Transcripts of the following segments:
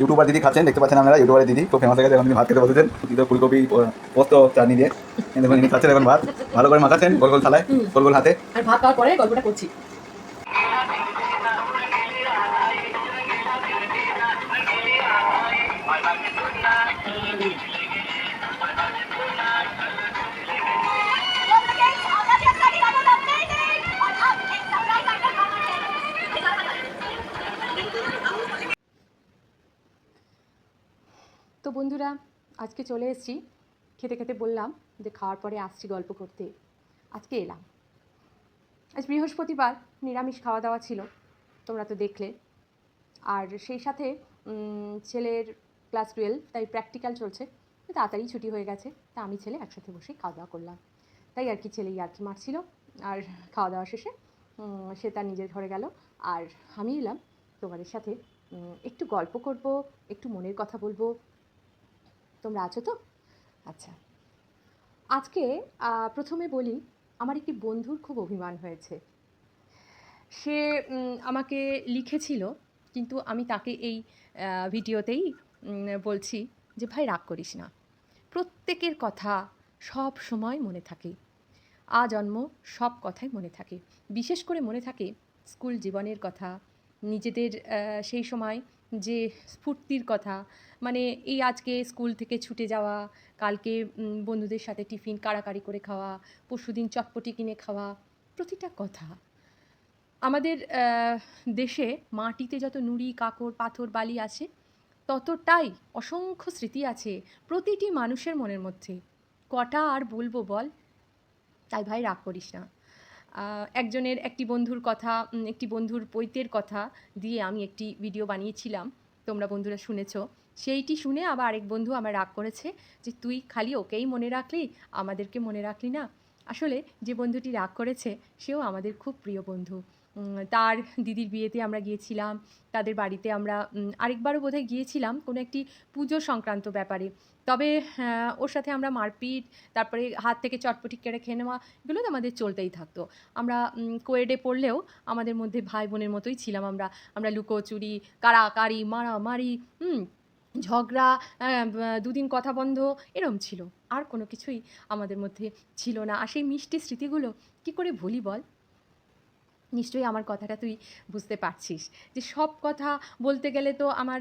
YouTuber দিদি খাচ্ছেন দেখতে পাচ্ছেন আপনারা ইউটিউবার দিদি খুব ফেমাস হয়ে গেছে এখন তিনি ভাত খেতে বসেছেন। দিদি ফুলকপি পোস্ত চাটনি দিয়ে। দেখুন ইনি খাচ্ছেন এখন ভাত। ভালো করে মাখাচ্ছেন গোল গোল থালায় গোল গোল হাতে। আর ভাত খাওয়ার পরে গল্পটা করছি। বন্ধুরা, আজকে চলে এসেছি। খেতে খেতে বললাম যে খাওয়ার পরে আসছি গল্প করতে। আজকে এলাম। আজ বৃহস্পতিবার, নিরামিষ খাওয়া দাওয়া ছিল, তোমরা তো দেখলে। আর সেই সাথে ছেলের ক্লাস টুয়েলভ, তাই প্র্যাকটিক্যাল চলছে। তাড়াতাড়ি ছুটি হয়ে গেছে, তা আমি ছেলে একসাথে বসে খাওয়া দাওয়া করলাম। তাই আর কি ছেলে ইয়ার্কি মারছিল আর খাওয়া দাওয়া শেষে সে তার নিজের ঘরে গেল। আর আমি এলাম তোমাদের সাথে একটু গল্প করব, একটু মনের কথা বলব তোমরা আছো তো? আচ্ছা। আজকে প্রথমে বলি, আমার একটি বন্ধুর খুব অভিমান হয়েছে। সে আমাকে লিখেছিল, কিন্তু আমি তাকে এই ভিডিওতেই বলছি যে, ভাই, রাগ করিস না। প্রত্যেকের কথা সব সময় মনে থাকে। আজন্ম সব কথাই মনে থাকে। বিশেষ করে মনে থাকে, স্কুল জীবনের কথা, নিজেদের সেই সময় যে স্ফূর্তির কথা। মানে এই আজকে স্কুল থেকে ছুটে যাওয়া, কালকে বন্ধুদের সাথে টিফিন কাড়াকাড়ি করে খাওয়া, পরশুদিন চটপটি কিনে খাওয়া, প্রতিটা কথা। আমাদের দেশে মাটিতে যত নুড়ি, কাকড়, পাথর, বালি আছে, ততটাই অসংখ্য স্মৃতি আছে প্রতিটি মানুষের মনের মধ্যে। কটা আর বলব বল? তাই ভাই রাগ করিস না। একজনের একটি বন্ধুর কথা একটি বন্ধুর পৈতের কথা দিয়ে আমি একটি ভিডিও বানিয়েছিলাম, তোমরা বন্ধুরা শুনেছ। সেইটি শুনে আবার আরেক বন্ধু আমার রাগ করেছে যে, তুই খালি ওকেই মনে রাখলি? আমাদেরকে মনে রাখলি না? আসলে যে বন্ধুটি রাগ করেছে, সেও আমাদের খুব প্রিয় বন্ধু। তার দিদির বিয়েতে আমরা গিয়েছিলাম, তাদের বাড়িতে আমরা আরেকবারও বোধহয় গিয়েছিলাম কোনো একটি পুজো সংক্রান্ত ব্যাপারে। তবে ওর সাথে আমরা মারপিট, তারপরে হাত থেকে চটপটি কেড়ে খেয়ে নেওয়া, এগুলো তো আমাদের চলতেই থাকতো। আমরা কোয়েডে পড়লেও আমাদের মধ্যে ভাই বোনের মতোই ছিলাম আমরা। আমরা লুকোচুরি, কাড়াকাড়ি, মারামারি, হুম, ঝগড়া দুদিন কথা বন্ধ, এরম ছিল। আর কোনো কিছুই আমাদের মধ্যে ছিল না। আর সেই মিষ্টি স্মৃতিগুলো, কী করে ভুলি বল? নিশ্চয়ই আমার কথাটা তুই বুঝতে পারছিস। যে সব কথা বলতে গেলে তো আমার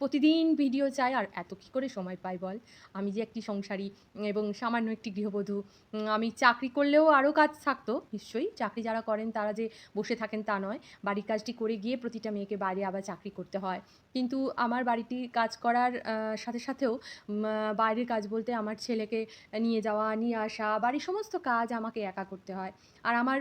প্রতিদিন ভিডিও চাই, আর এত কী করে সময় পাই বল? আমি যে একটি সংসারী এবং সামান্য একটি গৃহবধূ আমি চাকরি করলেও আরও কাজ থাকতো, নিশ্চয়ই। চাকরি যারা করেন তারা যে বসে থাকেন তা নয়। বাড়ির কাজটি করে গিয়ে প্রতিটা মেয়েকে বাইরে আবার চাকরি করতে হয়। কিন্তু আমার বাড়িটি কাজ করার সাথে সাথেও বাইরের কাজ বলতে আমার ছেলেকে নিয়ে যাওয়া, নিয়ে আসা, বাড়ির সমস্ত কাজ আমাকে একা করতে হয়। আর আমার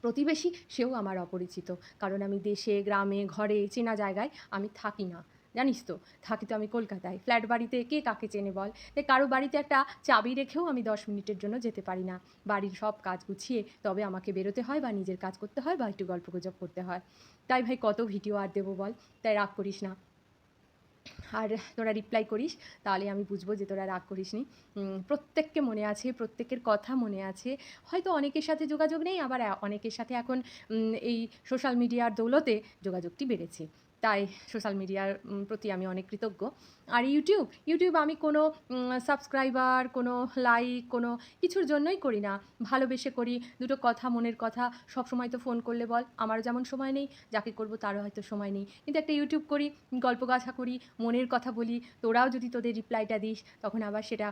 প্রতিবেশী, সেও আমার অপরিচিত। কারণ আমি দেশে, গ্রামে, ঘরে, চেনা জায়গায় আমি থাকি না। জানিস তো, থাকি তো আমি কলকাতায়। ফ্ল্যাট বাড়িতে কে কাকে চেনে বল? তাই কারও বাড়িতে একটা চাবি রেখেও আমি দশ মিনিটের জন্য যেতে পারি না। বাড়ির সব কাজ গুছিয়ে তবে আমাকে বেরোতে হয় বা নিজের কাজ করতে হয় বা একটু গল্প গুজব করতে হয়। তাই ভাই, কত ভিডিও আর দেবো বল? তাই রাগ করিস না। আর তোরা রিপ্লাই করিস, তাহলে আমি বুঝব যে তোরা রাগ করিস নি প্রত্যেককে মনে আছে, প্রত্যেকের কথা মনে আছে। হয়তো অনেকের সাথে যোগাযোগ নেই, আবার অনেকের সাথে এখন এই সোশ্যাল মিডিয়ার দৌলতে যোগাযোগটি বেড়েছে। তাই সোশ্যাল মিডিয়ার প্রতি আমি অনেক কৃতজ্ঞ। আর ইউটিউব ইউটিউব আমি কোনো সাবস্ক্রাইবার কোনো লাইক কোনো কিছুর জন্যই করি না। ভালোবেসে করি, দুটো কথা মনের কথা সব সময় তো ফোন করলে বল, আমারও যেমন সময় নেই, যাকে করব তারও হয়তো সময় নেই। কিন্তু একটা ইউটিউব করি, গল্প গাছা করি, মনের কথা বলি, তোরাও যদি তোদের রিপ্লাইটা দিস, তখন আবার সেটা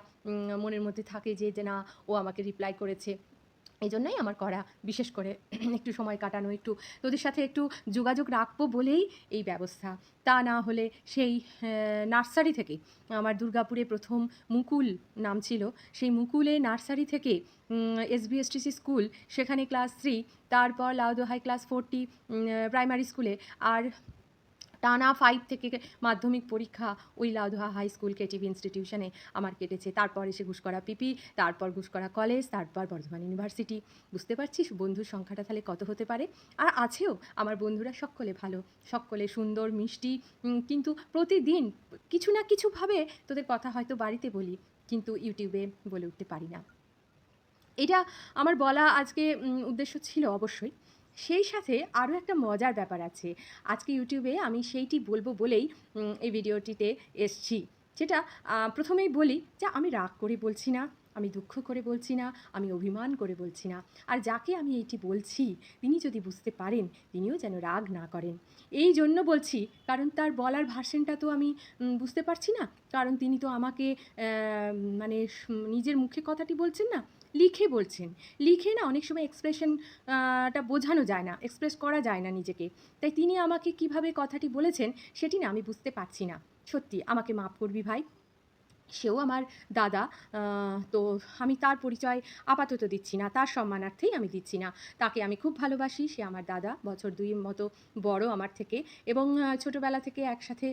মনের মধ্যে থাকে যে না, ও আমাকে রিপ্লাই করেছে। এই জন্যই আমার করা, বিশেষ করে একটু সময় কাটানো, একটু তোদের সাথে একটু যোগাযোগ রাখব বলেই এই ব্যবস্থা। তা না হলে সেই নার্সারি থেকে, আমার দুর্গাপুরে প্রথম মুকুল নাম ছিল, সেই মুকুলে নার্সারি থেকে এসবিএসটিসি স্কুল, সেখানে ক্লাস থ্রি, তারপর লাউদোহাই ক্লাস ফোরটি প্রাইমারি স্কুলে, আর টানা ফাইভ থেকে মাধ্যমিক পরীক্ষা ওই লাউদোহা হাই স্কুল কেটিভি ইনস্টিটিউশনে আমার কেটেছে। তারপর এসে ঘুষকরা পিপি তারপর ঘুষকরা কলেজ তারপর বর্ধমান ইউনিভার্সিটি বুঝতে পারছিস বন্ধুর সংখ্যাটা তাহলে কত হতে পারে? আর আছেও আমার বন্ধুরা সকলে ভালো, সকলে সুন্দর, মিষ্টি কিন্তু প্রতিদিন কিছু না কিছুভাবে তোদের কথা হয়তো বাড়িতে বলি, কিন্তু ইউটিউবে বলে উঠতে পারি না। এটা আমার বলা আজকে উদ্দেশ্য ছিল অবশ্যই। সেই সাথে আরও একটা মজার ব্যাপার আছে। আজকে ইউটিউবে আমি সেইটি বলব বলেই এই ভিডিওটিতে এসছি। যেটা প্রথমেই বলি যে আমি রাগ করে বলছি না, আমি দুঃখ করে বলছি না, আমি অভিমান করে বলছি না। আর যাকে আমি এইটি বলছি, তিনি যদি বুঝতে পারেন, তিনিও যেন রাগ না করেন। এই জন্য বলছি, কারণ তার বলার ভার্সনটা তো আমি বুঝতে পারছি না। কারণ তিনি তো আমাকে মানে নিজের মুখে কথাটি বলছেন না লিখে বলছেন। লিখে না অনেক সময় এক্সপ্রেশন টা বোঝানো যায় না এক্সপ্রেস করা যায় না নিজেকে। তাই তিনি আমাকে কীভাবে কথাটি বলেছেন সেটি না আমি বুঝতে পারছি না। সত্যি, আমাকে মাফ করবি ভাই। সেও আমার দাদা তো আমি তার পরিচয় আপাতত দিচ্ছি না, তার সম্মানার্থেই আমি দিচ্ছি না। তাকে আমি খুব ভালোবাসি, সে আমার দাদা, বছর দুই মতো বড় আমার থেকে এবং ছোটোবেলা থেকে একসাথে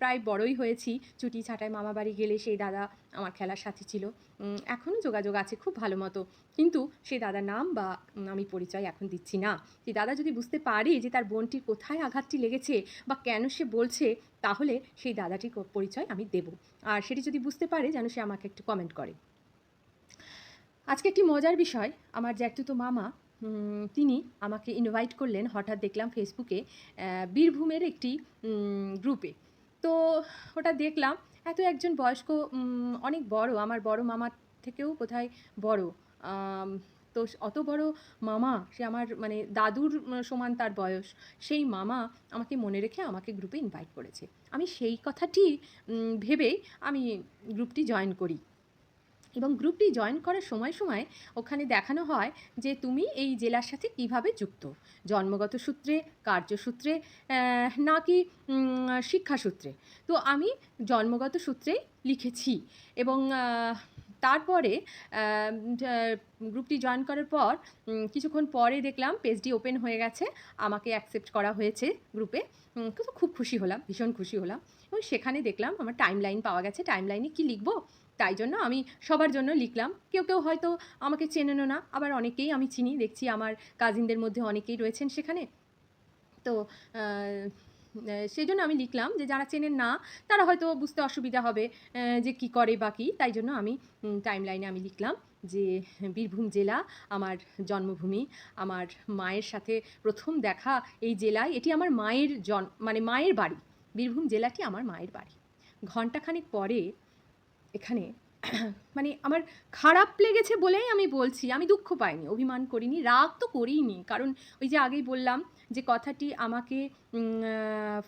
প্রায় বড়ই হয়েছি। ছুটি ছাটায় মামা বাড়ি গেলে সেই দাদা আমার খেলার সাথী ছিল। এখনও যোগাযোগ আছে খুব ভালো মতো। কিন্তু সেই দাদার নাম বা আমি পরিচয় এখন দিচ্ছি না। সেই দাদা যদি বুঝতে পারে যে তার বোনটির কোথায় আঘাতটি লেগেছে বা কেন সে বলছে, তাহলে সেই দাদাটির পরিচয় আমি দেব। আর সেটি যদি বুঝতে পারে যেন সে আমাকে একটু কমেন্ট করে। আজকে একটি মজার বিষয়। আমার জ্যাঠতুতো মামা তিনি আমাকে ইনভাইট করলেন। হঠাৎ দেখলাম ফেসবুকে বীরভূমের একটি গ্রুপে তো ওটা দেখলাম। এত একজন বয়স্ক অনেক বড়। আমার বড় মামার থেকেও কোথায় বড়। তো অত বড় মামা, সে আমার মানে দাদুর সমান তার বয়স, সেই মামা আমাকে মনে রেখে আমাকে গ্রুপে ইনভাইট করেছে। আমি সেই কথাটি ভেবেই আমি গ্রুপটি জয়েন করি। এবং গ্রুপটি জয়েন করার সময় সময় ওখানে দেখানো হয় যে তুমি এই জেলার সাথে কীভাবে যুক্ত। জন্মগত সূত্রে কার্যসূত্রে নাকি শিক্ষাসূত্রে তো আমি জন্মগত সূত্রেই লিখেছি এবং তারপরে গ্রুপটি জয়েন করার পর কিছুক্ষণ পরে দেখলাম পেজটি ওপেন হয়ে গেছে, আমাকে অ্যাকসেপ্ট করা হয়েছে গ্রুপে। খুব খুশি হলাম, ভীষণ খুশি হলাম এবং সেখানে দেখলাম আমার টাইম লাইন পাওয়া গেছে। টাইম লাইনে কী লিখব? তাই জন্য আমি সবার জন্য লিখলাম। কেউ কেউ হয়তো আমাকে চেনেনও না, আবার অনেকেই আমি চিনি, দেখছি আমার কাজিনদের মধ্যে অনেকেই রয়েছেন সেখানে। তো সেই জন্য আমি লিখলাম যে যারা চেনেন না, তারা হয়তো বুঝতে অসুবিধা হবে যে কি করে বা কী। তাই জন্য আমি টাইম লাইনে আমি লিখলাম যে, বীরভূম জেলা আমার জন্মভূমি, আমার মায়ের সাথে প্রথম দেখা এই জেলায়, এটি আমার মায়ের জন মানে মায়ের বাড়ি। বীরভূম জেলাটি আমার মায়ের বাড়ি। ঘণ্টাখানেক পরে এখানে। মানে আমার খারাপ লেগেছে বলেই আমি বলছি, আমি দুঃখ পাইনি, অভিমান করিনি, রাগ তো করিনি কারণ ওই যে আগেই বললাম যে কথাটি আমাকে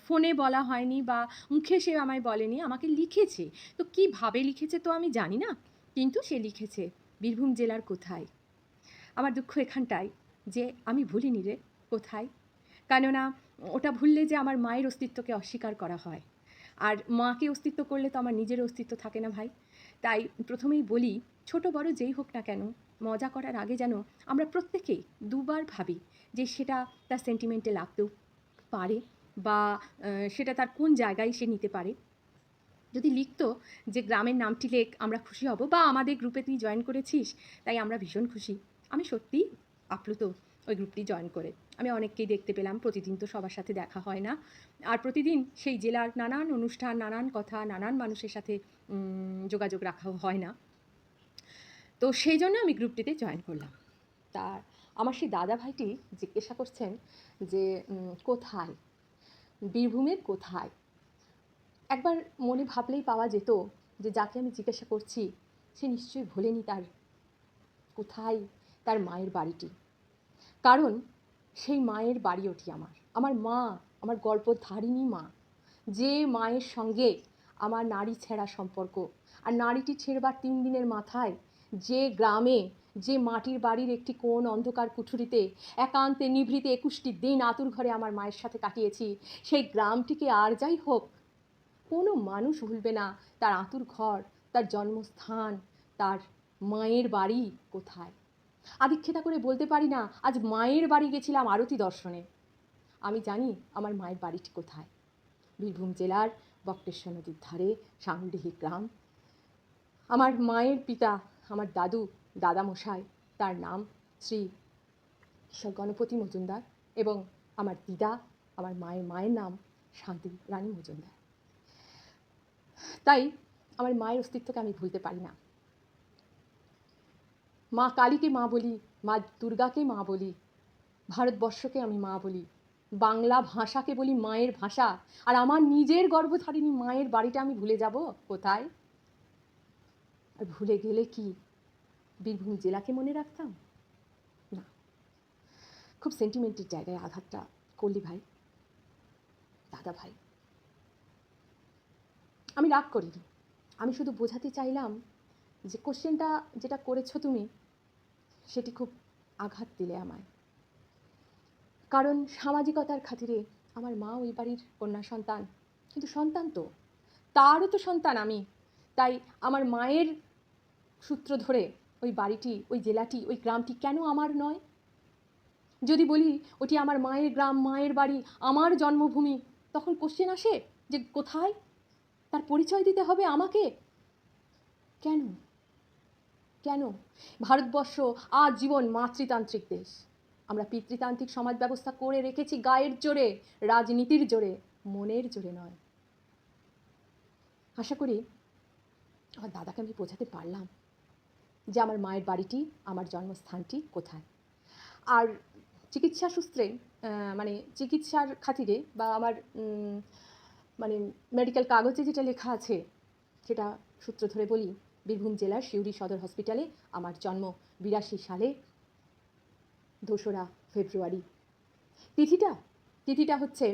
ফোনে বলা হয়নি বা মুখে সে আমায় বলেনি, আমাকে লিখেছে। তো কীভাবে লিখেছে তো আমি জানি না, কিন্তু সে লিখেছে, বীরভূম জেলার কোথায়? আমার দুঃখ এখানটায় যে আমি ভুলিনি রে, কোথায়? কেননা ওটা ভুললে যে আমার মায়ের অস্তিত্বকে অস্বীকার করা হয়। আর মাকে অস্তিত্ব করলে তো আমার নিজের অস্তিত্ব থাকে না ভাই। তাই প্রথমেই বলি, ছোট বড় যেই হোক না কেন, মজা করার আগে যেন আমরা প্রত্যেকেই দুবার ভাবি যে সেটা তার সেন্টিমেন্টে লাগতেও পারে বা সেটা তার কোন জায়গায় সে নিতে পারে। যদি লিখতো যে গ্রামের নামটি লেখ, আমরা খুশি হব বা আমাদের গ্রুপে তুই জয়েন করেছিস, তাই আমরা ভীষণ খুশি। আমি সত্যিই আপ্লুত ওই গ্রুপটি জয়েন করে। আমি অনেককেই দেখতে পেলাম, প্রতিদিন তো সবার সাথে দেখা হয় না। আর প্রতিদিন সেই জেলার নানান অনুষ্ঠান, নানান কথা, নানান মানুষের সাথে যোগাযোগ রাখা হয় না। তো সেই জন্য আমি গ্রুপটিতে জয়েন করলাম। তার, আমার সেই দাদা ভাইটি জিজ্ঞাসা করছেন যে কোথায়? বীরভূমের কোথায়? একবার মনে ভাবলেই পাওয়া যেত যে, যাকে আমি জিজ্ঞাসা করছি, সে নিশ্চয়ই ভোলেনি তার, কোথায় তার মায়ের বাড়িটি? কারণ সেই মায়ের বাড়ি ওটি আমার। আমার মা, আমার গল্পধারিণী মা, যে মায়ের সঙ্গে আমার নারী ছেঁড়া সম্পর্ক। আর নারীটি ছেড়বার তিন দিনের মাথায় যে গ্রামে, যে মাটির বাড়ির একটি কোন অন্ধকার কুঠুরিতে, একান্তে নিভৃতে একুশটি দিন আতুর ঘরে আমার মায়ের সাথে কাটিয়েছি, সেই গ্রামটিকে আর যাই হোক, কোনো মানুষ ভুলবে না তার আতুর ঘর, তার জন্মস্থান, তার মায়ের বাড়ি কোথায়? আদিক্ষেতা করে বলতে পারি না, আজ মায়ের বাড়ি গেছিলাম আরতি দর্শনে। আমি জানি আমার মায়ের বাড়িটি কোথায়। বীরভূম জেলার বক্রেশ্বর নদীর ধারে সাংডিহি গ্রাম। আমার মায়ের পিতা, আমার দাদু, দাদামশাই, তার নাম শ্রী ঈশ্বর গণপতি মজুমদার এবং আমার দিদা, আমার মায়ের মায়ের নাম শান্তি রানী মজুমদার। তাই আমার মায়ের অস্তিত্বকে আমি ভুলতে পারি না। মা কালীকে মা বলি, মা দুর্গাকে মা বলি, ভারতবর্ষকে আমি মা বলি, বাংলা ভাষাকে বলি মায়ের ভাষা, আর আমার নিজের গর্ব গর্ভধারিণী মায়ের বাড়িটা আমি ভুলে যাব কোথায়? আর ভুলে গেলে কি? বীরভূম জেলাকে মনে রাখতাম? না। খুব সেন্টিমেন্টের জায়গায় আঘাতটা করলি ভাই, দাদা ভাই। আমি রাগ করিনি। আমি শুধু বোঝাতে চাইলাম যে কোশ্চেনটা যেটা করেছ তুমি সেটি খুব আঘাত দিলে আমায়। কারণ সামাজিকতার খাতিরে আমার মা ওই বাড়ির কন্যা সন্তান। কিন্তু সন্তান তো। তারও তো সন্তান আমি। তাই আমার মায়ের সূত্র ধরে ওই বাড়িটি, ওই জেলাটি, ওই গ্রামটি কেন আমার নয়? যদি বলি, ওটি আমার মায়ের গ্রাম, মায়ের বাড়ি, আমার জন্মভূমি, তখন কোশ্চেন আসে যে কোথায়? তার পরিচয় দিতে হবে আমাকে। কেন? কেন? ভারতবর্ষ আজীবন মাতৃতান্ত্রিক দেশ। আমরা পিতৃতান্ত্রিক সমাজ ব্যবস্থা করে রেখেছি গায়ের জোরে, রাজনীতির জোরে, মনের জোরে নয়। আশা করি আমার দাদাকে আমি বোঝাতে পারলাম যে আমার মায়ের বাড়িটি, আমার জন্মস্থানটি কোথায়। আর চিকিৎসা সূত্রে মানে চিকিৎসার খাতিরে বা আমার মানে মেডিকেল কাগজে যেটা লেখা আছে, সেটা সূত্র ধরে বলি বীরভূম জেলার সিউড়ি সদর হসপিটালে আমার জন্ম। বিরাশি সালে দোসরা ফেব্রুয়ারি। তিথিটা? তিথিটা হচ্ছে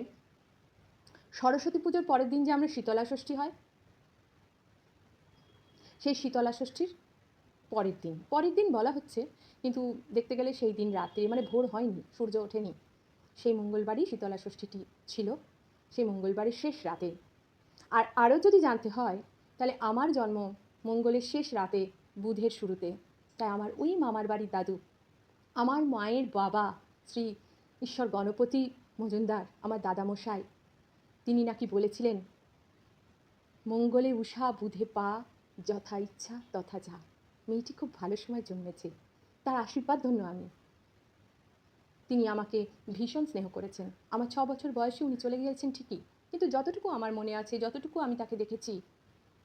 সরস্বতী পুজোর পরের দিন যে আমরা শীতলা ষষ্ঠী হয়, সেই শীতলা ষষ্ঠীর পরের দিন। পরের দিন বলা হচ্ছে, কিন্তু দেখতে গেলে সেই দিন রাত্রে মানে ভোর হয়নি, সূর্য ওঠেনি। সেই মঙ্গলবারই শীতলা ষষ্ঠীটি ছিল, সেই মঙ্গলবারের শেষ রাতে। আর আরও যদি জানতে হয়, তাহলে আমার জন্ম মঙ্গলের শেষ রাতে বুধের শুরুতে। তাই আমার ওই মামার বাড়ির দাদু, আমার মায়ের বাবা, শ্রী ঈশ্বর গণপতি মজুমদার, আমার দাদামশাই, তিনি নাকি বলেছিলেন, মঙ্গলে উষা, বুধে পা, যথা ইচ্ছা, তথা যা। মেয়েটি খুব ভালো সময় জন্মেছে, তার আশীর্বাদ ধন্য আমি। তিনি আমাকে ভীষণ স্নেহ করেছেন। আমার ছ বছর বয়সে উনি চলে গিয়েছেন ঠিকই, কিন্তু যতটুকু আমার মনে আছে, যতটুকু আমি তাকে দেখেছি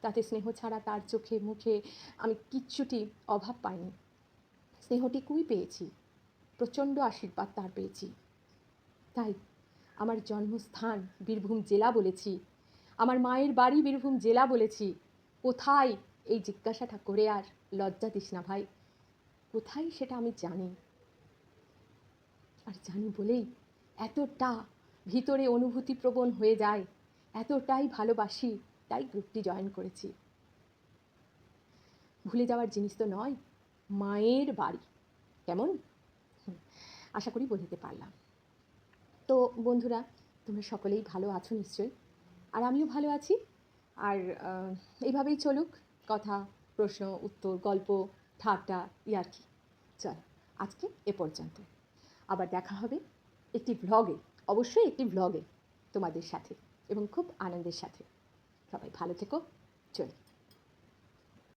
তাতে স্নেহ ছাড়া তার চোখে মুখে আমি কিচ্ছুটি অভাব পাইনি। স্নেহটিকুই পেয়েছি, প্রচণ্ড আশীর্বাদ তার পেয়েছি। তাই আমার জন্মস্থান বীরভূম জেলা বলেছি, আমার মায়ের বাড়ি বীরভূম জেলা বলেছি। কোথায়? এই জিজ্ঞাসাটা করে আর লজ্জা দিস না ভাই। কোথায় সেটা আমি জানি। আর জানি বলেই এতটা ভিতরে অনুভূতিপ্রবণ হয়ে যায়, এতটাই ভালোবাসি তাই গ্রুপটি জয়েন করেছি। ভুলে যাওয়ার জিনিস তো নয়, মায়ের বাড়ি, কেমন? আশা করি বোঝাতে পারলাম। তো বন্ধুরা, তোমরা সকলেই ভালো আছো নিশ্চয়ই? আর আমিও ভালো আছি। আর এইভাবেই চলুক, কথা, প্রশ্ন, উত্তর, গল্প, ঠাট্টা, ইয়ার্কি। চল, আজকে এ পর্যন্ত। আবার দেখা হবে একটি ভ্লগে অবশ্যই একটি ভ্লগে তোমাদের সাথে এবং খুব আনন্দের সাথে। সবাই ভালো থেকো চল।